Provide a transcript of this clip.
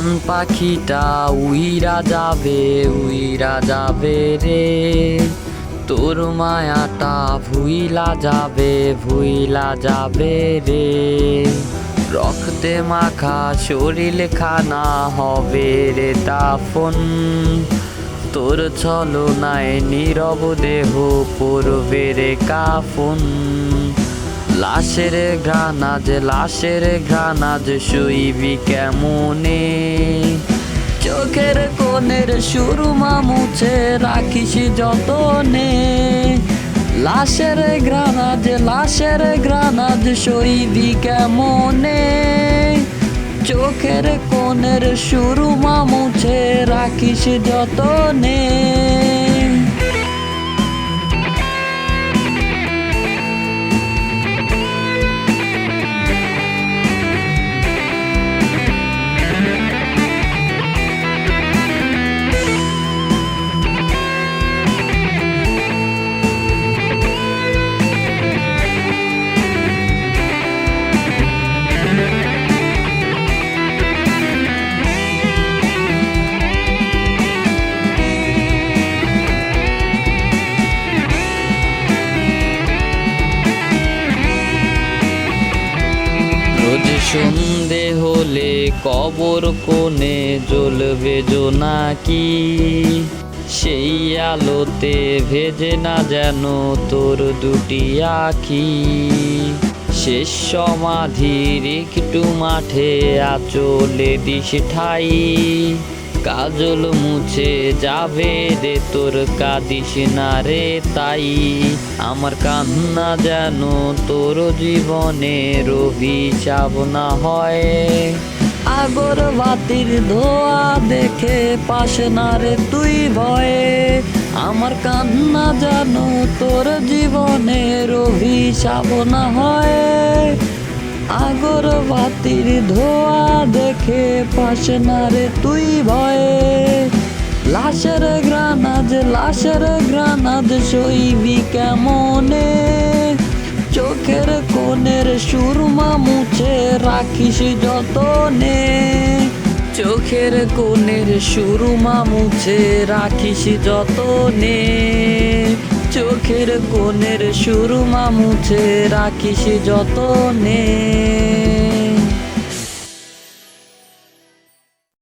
পাখিটা উইরা যাবে উইরা যাবে রে। তোর মায়াটা ভুইলা যাবে ভুইলা যাবে রে। রক্তে মাখা শরীর খানা হবে রে দাফন। তোর ছলনায় নীরব দেহ পড়বে রে কাফন। লাশের ঘ্রানাজ লাশের ঘ্রানাজ শুইবি কেমনে? চোখের কোণের সুরমা মুছে রাখিস যতনে। লাশের গ্রানাজ লাশের গ্রানাজ সইবি কেমনে? চোখের কোণের সুরমা মুছে রাখিস যতনে। সন্ধে হলে কবর কোণে জ্বলবে জোনাকি। সেই আলোতে ভেজে না যেন তোর দুটি আখি। শেষ সমাধির একটু মাঠে আচলে দিস ঠাই। কাজল মুছে যাবে রে তোর কাঁদিস না রে তাই। আমার কান্না যেন তোর জীবনের অভিশাপ না হয়। আগর বাতির ধোয়া দেখে পাশ না রে তুই ভয়ে। আমার কান্না যেন তোর জীবনের অভিশাপ না হয়। আগর বাতির ধোয়া দেখে পাশে না রে তুই ভয়ে। লাশের গ্রানাজ লাশের গ্রানাজ সইবি কেমনে? চোখের কোণের সুরমা মুছে রাখিস যতনে। চোখের কোণের সুরমা মুছে রাখিস যতনে। চোখের কোণের সুরমা মুছে রাখিস যতনে।